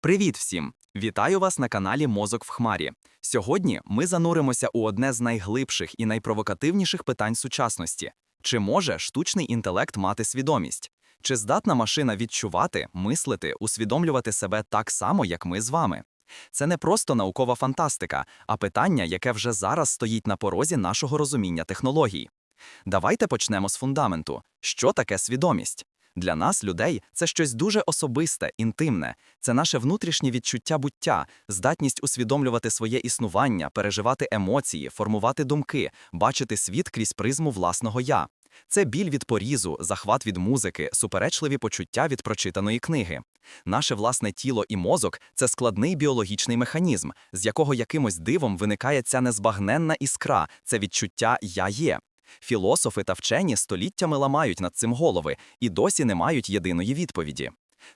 Привіт всім! Вітаю вас на каналі Мозок в Хмарі. Сьогодні ми зануримося у одне з найглибших і найпровокативніших питань сучасності: чи може штучний інтелект мати свідомість? Чи здатна машина відчувати, мислити, усвідомлювати себе так само, як ми з вами? Це не просто наукова фантастика, а питання, яке вже зараз стоїть на порозі нашого розуміння технологій. Давайте почнемо з фундаменту. Що таке свідомість? Для нас, людей, це щось дуже особисте, інтимне. Це наше внутрішнє відчуття буття, здатність усвідомлювати своє існування, переживати емоції, формувати думки, бачити світ крізь призму власного я. Це біль від порізу, захват від музики, суперечливі почуття від прочитаної книги. Наше власне тіло і мозок це складний біологічний механізм, з якого якимось дивом виникає ця незбагненна іскра, це відчуття я є. Філософи та вчені століттями ламають над цим голови і досі не мають єдиної відповіді.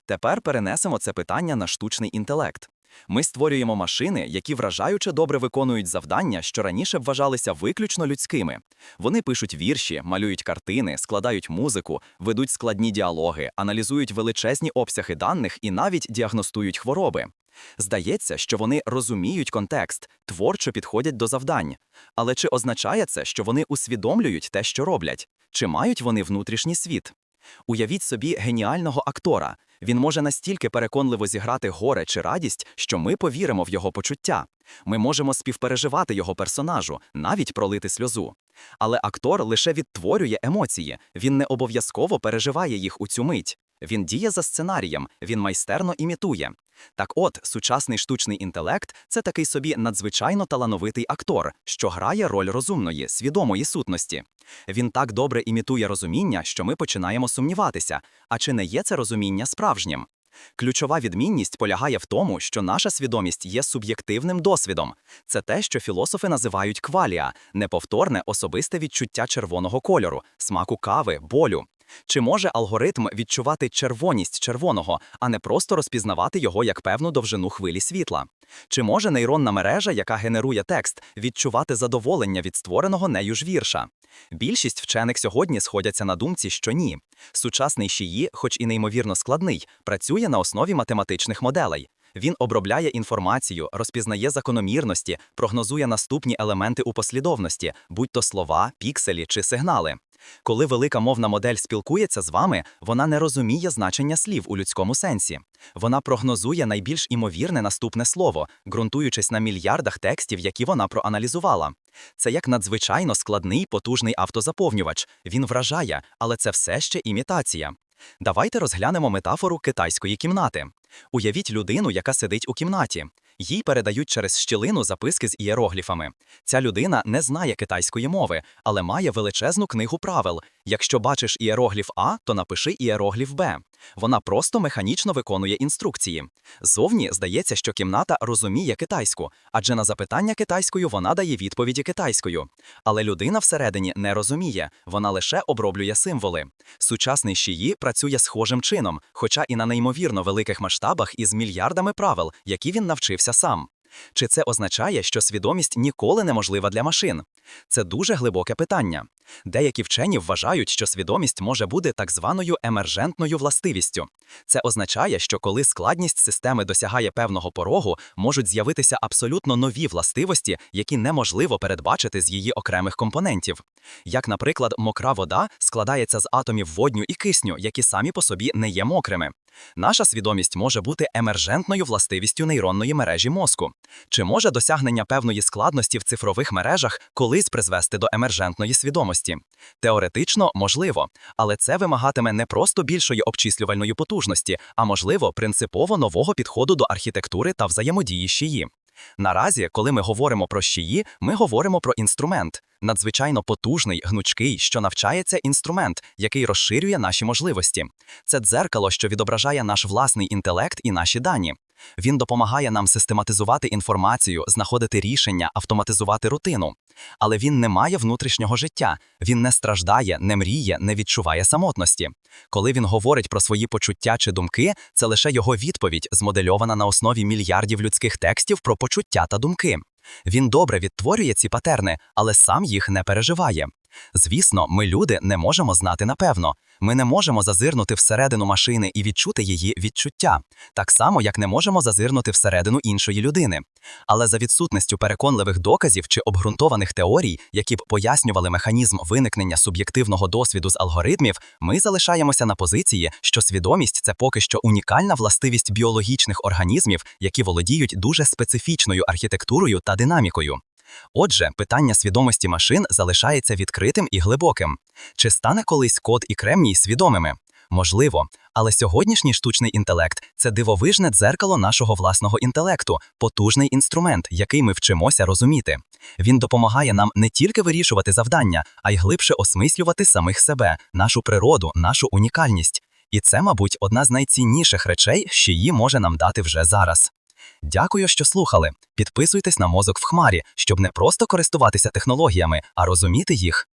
Тепер перенесемо це питання на штучний інтелект. Ми створюємо машини, які вражаюче добре виконують завдання, що раніше вважалися виключно людськими. Вони пишуть вірші, малюють картини, складають музику, ведуть складні діалоги, аналізують величезні обсяги даних і навіть діагностують хвороби. Здається, що вони розуміють контекст, творчо підходять до завдань. Але чи означає це, що вони усвідомлюють те, що роблять? Чи мають вони внутрішній світ? Уявіть собі геніального актора. Він може настільки переконливо зіграти горе чи радість, що ми повіримо в його почуття. Ми можемо співпереживати його персонажу, навіть пролити сльозу. Але актор лише відтворює емоції, він не обов'язково переживає їх у цю мить. Він діє за сценарієм, він майстерно імітує. Так от, сучасний штучний інтелект це такий собі надзвичайно талановитий актор, що грає роль розумної, свідомої сутності. Він так добре імітує розуміння, що ми починаємо сумніватися, а чи не є це розуміння справжнім? Ключова відмінність полягає в тому, що наша свідомість є суб'єктивним досвідом. Це те, що філософи називають квалія, неповторне особисте відчуття червоного кольору, смаку кави, болю. Чи може алгоритм відчувати червоність червоного, а не просто розпізнавати його як певну довжину хвилі світла? Чи може нейронна мережа, яка генерує текст, відчувати задоволення від створеного нею ж вірша? Більшість вчених сьогодні сходяться на думці, що ні. Сучасний шиї, хоч і неймовірно складний, працює на основі математичних моделей. Він обробляє інформацію, розпізнає закономірності, прогнозує наступні елементи у послідовності, будь то слова, пікселі чи сигнали. Коли велика мовна модель спілкується з вами, вона не розуміє значення слів у людському сенсі. Вона прогнозує найбільш імовірне наступне слово, ґрунтуючись на мільярдах текстів, які вона проаналізувала. Це як надзвичайно складний потужний автозаповнювач. Він вражає, але це все ще імітація. Давайте розглянемо метафору китайської кімнати. Уявіть людину, яка сидить у кімнаті. Їй передають через щілину записки з ієрогліфами. Ця людина не знає китайської мови, але має величезну книгу правил. Якщо бачиш ієрогліф А, то напиши ієрогліф Б. Вона просто механічно виконує інструкції. Зовні здається, що кімната розуміє китайську, адже на запитання китайською вона дає відповіді китайською. Але людина всередині не розуміє, вона лише оброблює символи. Сучасний шиї працює схожим чином, хоча і на неймовірно великих масштабах із мільярдами правил, які він навчився сам. Чи це означає, що свідомість ніколи неможлива для машин? Це дуже глибоке питання. Деякі вчені вважають, що свідомість може бути так званою емержентною властивістю. Це означає, що коли складність системи досягає певного порогу, можуть з'явитися абсолютно нові властивості, які неможливо передбачити з її окремих компонентів. Як, наприклад, мокра вода складається з атомів водню і кисню, які самі по собі не є мокрими. Наша свідомість може бути емержентною властивістю нейронної мережі мозку. Чи може досягнення певної складності в цифрових мережах колись призвести до емержентної свідомості? Теоретично можливо, але це вимагатиме не просто більшої обчислювальної потужності, а можливо, принципово нового підходу до архітектури та взаємодії щії. Наразі, коли ми говоримо про щії, ми говоримо про інструмент, надзвичайно потужний, гнучкий, що навчається інструмент, який розширює наші можливості. Це дзеркало, що відображає наш власний інтелект і наші дані. Він допомагає нам систематизувати інформацію, знаходити рішення, автоматизувати рутину. Але він не має внутрішнього життя, він не страждає, не мріє, не відчуває самотності. Коли він говорить про свої почуття чи думки, це лише його відповідь, змодельована на основі мільярдів людських текстів про почуття та думки. Він добре відтворює ці патерни, але сам їх не переживає. Звісно, ми люди не можемо знати напевно. Ми не можемо зазирнути всередину машини і відчути її відчуття, так само, як не можемо зазирнути всередину іншої людини. Але за відсутністю переконливих доказів чи обґрунтованих теорій, які б пояснювали механізм виникнення суб'єктивного досвіду з алгоритмів, ми залишаємося на позиції, що свідомість це поки що унікальна властивість біологічних організмів, які володіють дуже специфічною архітектурою та динамікою. Отже, питання свідомості машин залишається відкритим і глибоким. Чи стане колись код і кремній свідомими? Можливо, але сьогоднішній штучний інтелект це дивовижне дзеркало нашого власного інтелекту, потужний інструмент, який ми вчимося розуміти. Він допомагає нам не тільки вирішувати завдання, а й глибше осмислювати самих себе, нашу природу, нашу унікальність. І це, мабуть, одна з найцінніших речей, що її може нам дати вже зараз. Дякую, що слухали. Підписуйтесь на мозок в хмарі, щоб не просто користуватися технологіями, а розуміти їх.